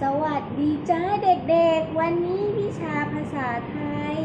สวัสดีจ้าเด็กๆ วันนี้วิชาภาษาไทย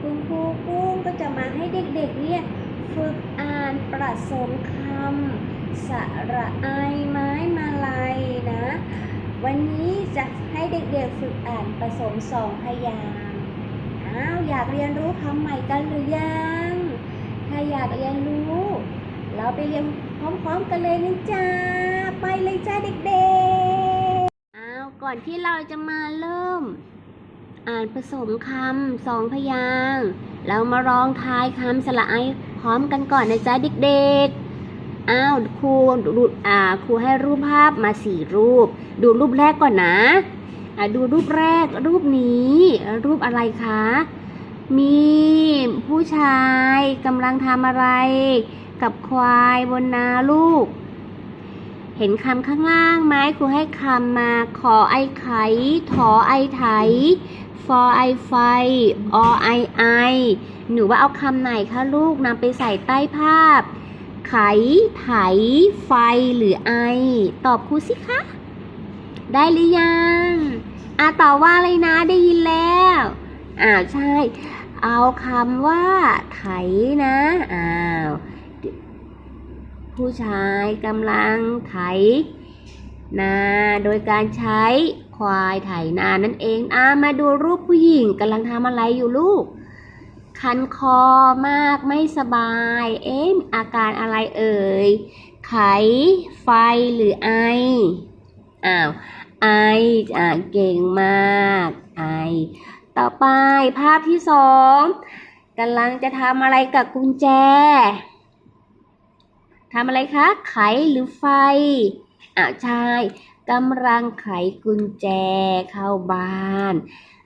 คุณครูกุ้งก็จะมาให้เด็กๆเนี่ยฝึกอ่านประสมคำสระไอไม้มาลัยนะ วันนี้จะให้เด็กๆฝึกอ่านผสมสองพยางอ้าวอยากเรียนรู้คำใหม่กันหรือยัง ถ้าอยากเรียนรู้ เราไปเรียนพร้อมๆกันเลยนะจ๊ะไปเลยจ้าเด็กๆ อนที่เราจะมาเริ่ม อ่านผสมคำสองพยางเรามารองทายคำสระไอพร้อมกันก่อนนะจ๊ะเด็กๆ อ้าวครูดูอ่าครูให้รูปภาพมาสี่รูป ดูรูปแรกก่อนนะอ่าดูรูปแรกรูปนี้ รูปอะไรคะ มีผู้ชายกำลังทำอะไร กับควายบนนาลูก เห็นคำข้างล่างไหมครูให้คำมาขอไอไข ถอไอไถฟอไอไฟอไอไอหนูว่าเอาคำไหนคะลูกนำไปใส่ใต้ภาพ ไข ไถ ไฟหรือไอ ตอบครูสิคะ ได้หรือยังอะตอบว่าอะไรนะได้ยินแล้วอ้าวใช่ เอาคำว่าไถนะอ้าว ผู้ชายกำลังไถนาโดยการใช้ควายไถนานั่นเองอามาดูรูปผู้หญิงกำลังทำอะไรอยู่ลูก คันคอมากไม่สบาย เอ๊ะอาการอะไรเอ่ย ไข ไฟหรือไอ อ้าว ไออ่าเก่งมาก ไอ ต่อไปภาพที่สองกำลังจะทำอะไรกับกุญแจ ทำอะไรคะ ไขหรือไฟอ่าวใช่กำลังไขกุญแจเข้าบ้าน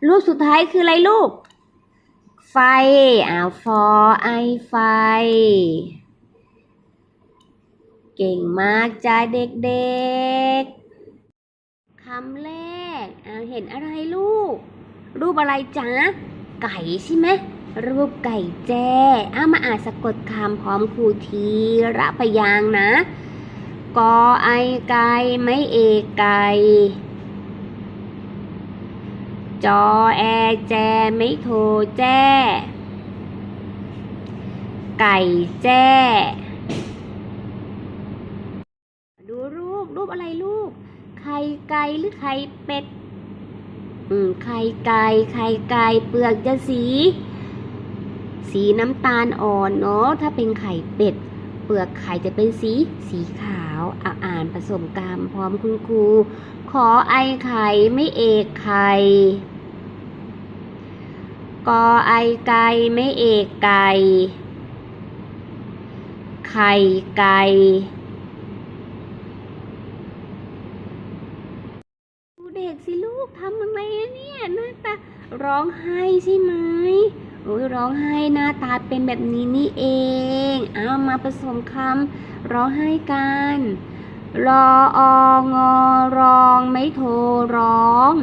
รูปสุดท้ายคืออะไรลูก ไฟอ่าวฟอไอไฟ เก่งมากจ้าเด็กๆคำแรกอ่าวเห็นอะไรลูก รูปอะไรจ๊ะไก่ใช่ไหม รูปไก่แจ้เอามาอ่านสะกดคำพร้อมครูทีระพยางนะ กอไอไก่ไม่เอไก่จอแอแจไม่โทแจ้ ไก่แจ้ ดูรูป รูปอะไรลูก ไข่ไก่หรือไข่เป็ด อืม ไข่ไก่ ไข่ไก่ เปลือกจะสี สีน้ำตาลอ่อนเนาะถ้าเป็นไข่เป็ด เปลือกไข่จะเป็นสีสีขาวอะอ่านผสมกรรมพร้อมคุณครูขอไอไข่ไม่เอกไข่กอไอไก่ไม่เอกไก่ไข่ไก่ดูเด็กสิลูกทำอะไรเนี่ยหน้าตาร้องไห้ใช่ไหม อ้ยร้องไห้หน้าตาเป็นแบบนี้นี่เองเอามาผสมคำร้องไห้กัน รอองอรองไม่โทรร้อง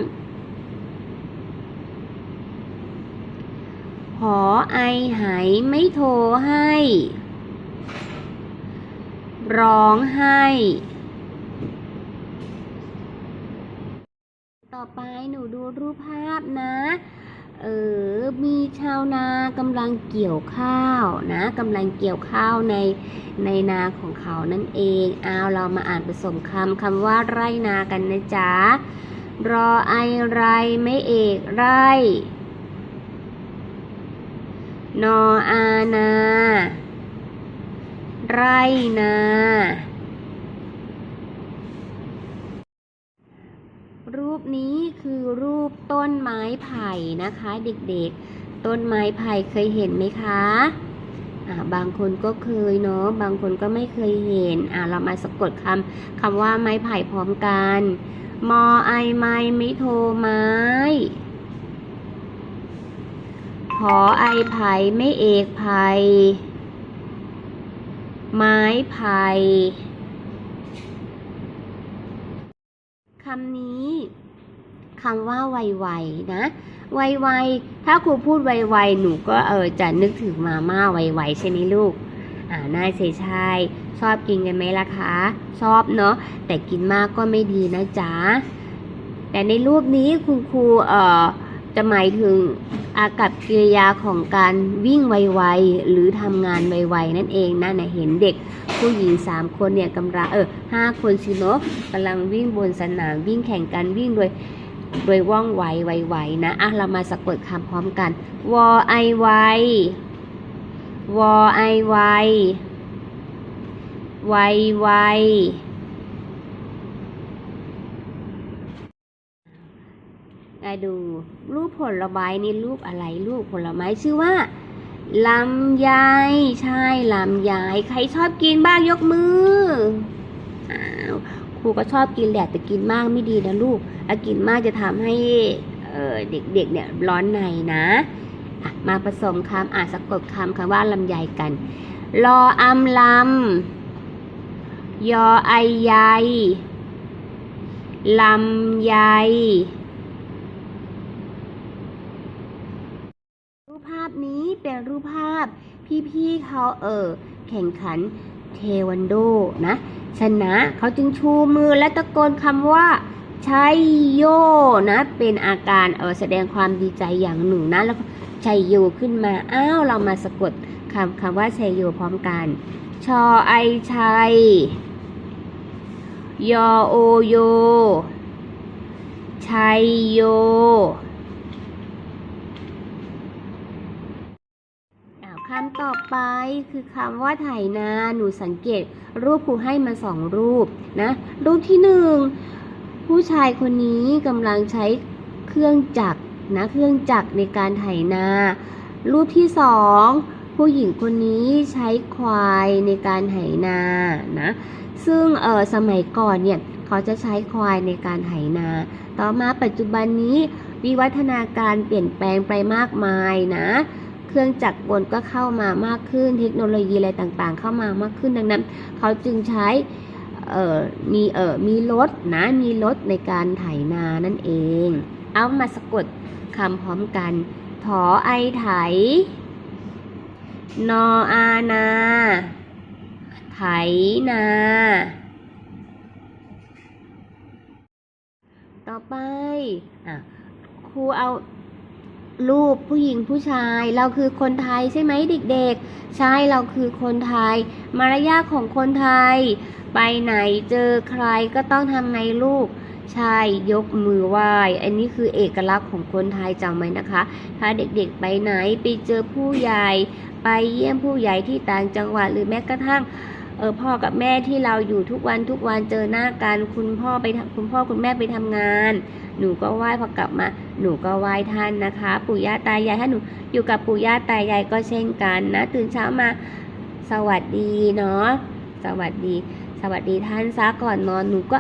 หอไอหายไม่โทรให้ ร้องไห้ ต่อไปหนูดูรูปภาพนะ เออ มีชาวนากำลังเกี่ยวข้าวนะกำลังเกี่ยวข้าวในในนาของเขานั่นเองเอาเรามาอ่านผสมคำคำว่าไรนากันนะจ๊ะรอไอไรไม่เอกไร นออานา ไรนา รูปนี้คือรูปต้นไม้ไผ่นะคะเด็กๆ ต้นไม้ไผ่เคยเห็นไหมคะอ่าบางคนก็เคยเนาะบางคนก็ไม่เคยเห็นอ่าเรามาสะกดคำคำว่าไม้ไผ่พร้อมกันมอไอไม้ไม่โทไม้ขอไอไผ่ไม่เอกไผ่ไม้ไผ่คำนี้ คำว่าไวๆนะไวๆถ้าครูพูดไวๆหนูก็เออจะนึกถึงมาม่าไวๆใช่ไหมลูกอ่าน่าเสียชายชอบกินกันไหมล่ะคะชอบเนาะแต่กินมากก็ไม่ดีนะจ๊ะแต่ในรูปนี้คุณครูเอ่อจะหมายถึงอากับกิริยาของการวิ่งไวๆหรือทำงานไวๆนั่นเองนะนะเห็นเด็กผู้หญิงสามคนเนี่ยกำลังเออห้าคนสิเนอะกำลังวิ่งบนสนามวิ่งแข่งกันวิ่งโดย โดยว่องไวไวๆนะอะเรามาสะกดคำพร้อมกัน วอไอไววอไอไวไวไวมาดูรูปผลไม้นี่รูปอะไรรูปผลไม้ชื่อว่าลำไยใช่ลำไยใครชอบกินบ้างยกมืออ้าว รูก็ชอบกินแหละแต่กินมากไม่ดีนะลูกถ้ากินมากจะทำให้เด็กๆเนี่ยร้อนในนะะมาผสมคำอ่านสะกดคำคำว่าลำไยกัน รออำลำยอไอใยลำไยรูปภาพนี้เป็นรูปภาพพี่ๆเขาเออแข่งขัน เทวันโดนะชนะเขาจึงชูมือและตะโกนคำว่าชัยโยนะเป็นอาการเออแสดงความดีใจอย่างหนึ่งนะแล้วก็ชัยโยขึ้นมาอ้าวเรามาสะกดคำคำว่าชัยโยพร้อมกันชอไอชัยยอโอโยชัยโย อ้าว คำต่อไปคือคำว่าไถนา หนูสังเกต รูปครูให้มาสองรูปนะ รูปที่หนึ่งผู้ชายคนนี้กำลังใช้เครื่องจักรนะ เครื่องจักรในการไถนา รูปที่สองผู้หญิงคนนี้ใช้ควายในการไถนานะ ซึ่งเออสมัยก่อนเนี่ยเขาจะใช้ควายในการไถนา ต่อมาปัจจุบันนี้วิวัฒนาการเปลี่ยนแปลงไปมากมายนะ รื่องจักรกลก็เข้ามามากขึ้น เทคโนโลยีอะไรต่างๆ เข้ามามากขึ้นดังนั้น เขาจึงใช้เอ่อมีเอ่อมีรถนะมีรถในการไถนานั่นเอง เอามาสะกดคำพร้อมกันถอไอไถ นออานา ไถนา ต่อไปอะครูเอา รูปผู้หญิงผู้ชาย เราคือคนไทยใช่ไหมเด็กๆ ใช่เราคือคนไทย มารยาทของคนไทย ไปไหนเจอใครก็ต้องทำไงลูกใช่ยกมือไหว้ อันนี้คือเอกลักษณ์ของคนไทยจำไว้นะคะ ถ้าเด็กๆไปไหนไปเจอผู้ใหญ่ ไปเยี่ยมผู้ใหญ่ที่ต่างจังหวัดหรือแม้กระทั่งเออพ่อกับแม่ที่เราอยู่ทุกวันทุกวันเจอหน้ากันคุณพ่อไปคุณพ่อคุณแม่ไปทำงาน หนูก็ไหว้พอกลับมาหนูก็ไหว้ท่านนะคะ ปู่ย่าตายายถ้าหนูอยู่กับปู่ย่าตายายก็เช่นกันนะ ตื่นเช้ามาสวัสดีเนาะสวัสดี สวัสดีท่านซะก่อนนอนหนูก็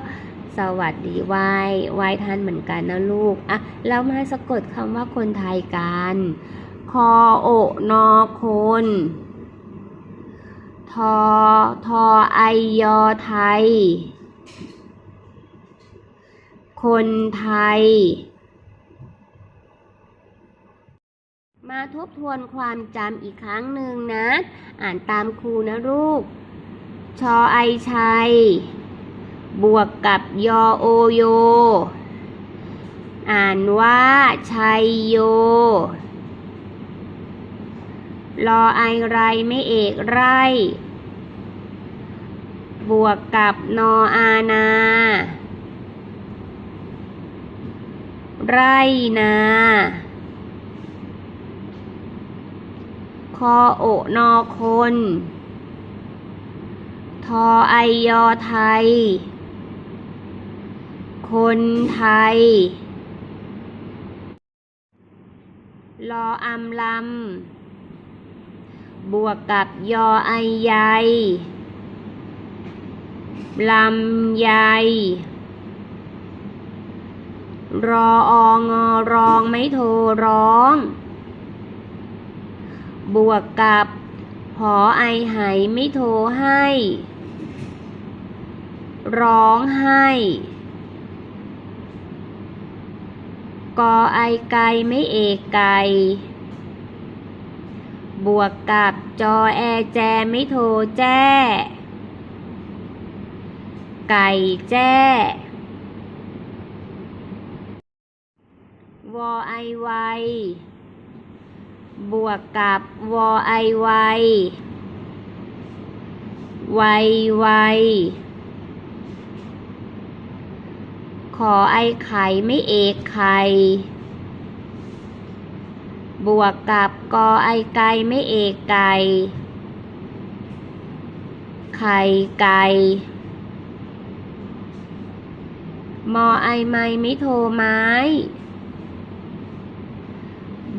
สวัสดีไหว้ไหว้ท่านเหมือนกันนะลูกอะแล้วมาสะกดคำว่าคนไทยกันคอโอนอคนทอทอไอยอไทย คนไทย มาทบทวนความจำอีกครั้งหนึ่งนะ อ่านตามครูนะลูก ชอไอชัย บวกกับยอโอโย อ่านว่าชัยโยรอไอไรไม่เอกไร บวกกับนออานา ไรนา คอโอนอคน ทอไอยอไทย คนไทยรออำลำ บวกกับยอไอใยลำไย รอองอรองไม่โทรร้อง บวกกับหอไอไหไม่โทรให้ ร้องให้ กอไอไกไม่เอกไก่บวกกับจอแอแจไม่โทรแจ้ ไก่แจ้ วอไอไวบวกกับวไอไวไวไวขอไอไข่ไม่เอกไข่บวกกับกอไอไก่ไม่เอกไก่ไข่ไก่มอไอไม้ไม่โทไม้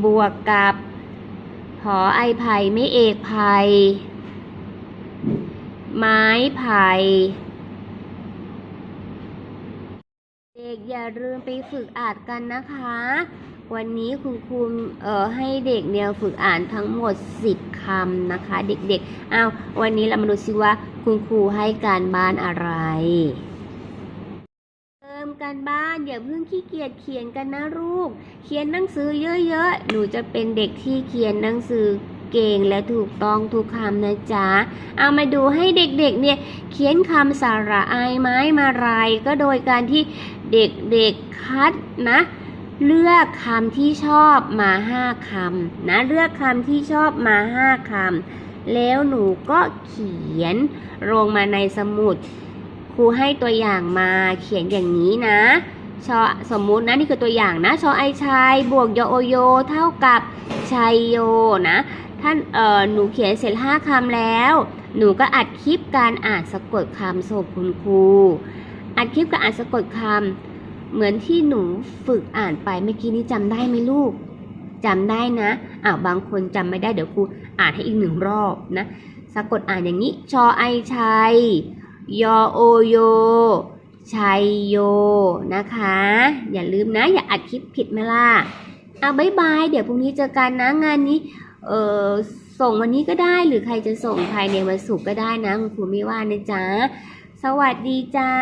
บวกกับหอไอไผ่ไม่เอกไผ่ไม้ไผ่เด็กอย่าลืมไปฝึกอ่านกันนะคะ วันนี้คุณครูเอ่อให้เด็กเนี่ยฝึกอ่านทั้งหมด 10คำนะคะ เด็กๆอ้าววันนี้เรามาดูซิว่าคุณครูให้การบ้านอะไร เติมการบ้าน อย่าเพิ่งขี้เกียจเขียนกันนะลูก เขียนหนังสือเยอะๆ หนูจะเป็นเด็กที่เขียนหนังสือเก่งและถูกต้องทุกคำนะจ๊ะ เอามาดูให้เด็กๆเนี่ยเขียนคำสาระอายไม้มาลายก็โดยการที่เด็กๆคัดนะ เลือกคำที่ชอบมาห้าคำนะเลือกคำที่ชอบมาห้าคำแล้วหนูก็เขียนลงมาในสมุดครูให้ตัวอย่างมาเขียนอย่างนี้นะ ชอสมมุตินะนี่คือตัวอย่างนะชอไอชายบวกยโอโย เท่ากับชัยโยนะท่านเอ่อหนูเขียนเสร็จห้าคำแล้ว หนูก็อัดคลิปการอ่านสะกดคำส่งคุณครูอัดคลิปการอ่านสะกดคำเหมือนที่หนูฝึกอ่านไปเมื่อกี้นี้จำได้ไหมลูกจำได้นะอ้าวบางคนจำไม่ได้เดี๋ยวครูอ่านให้อีกหนึ่งรอบนะสะกดอ่านอย่างนี้ชอไอชัยยอโอโย ชัยโยนะคะ อย่าลืมนะ อย่าอัดคลิปผิดมาล่ะเอาบายบาย เดี๋ยวพรุ่งนี้เจอกันนะงานนี้เออส่งวันนี้ก็ได้หรือใครจะส่งภายในวันศุกร์ก็ได้นะ คุณครูไม่ว่านะจ๊ะ สวัสดีจ้า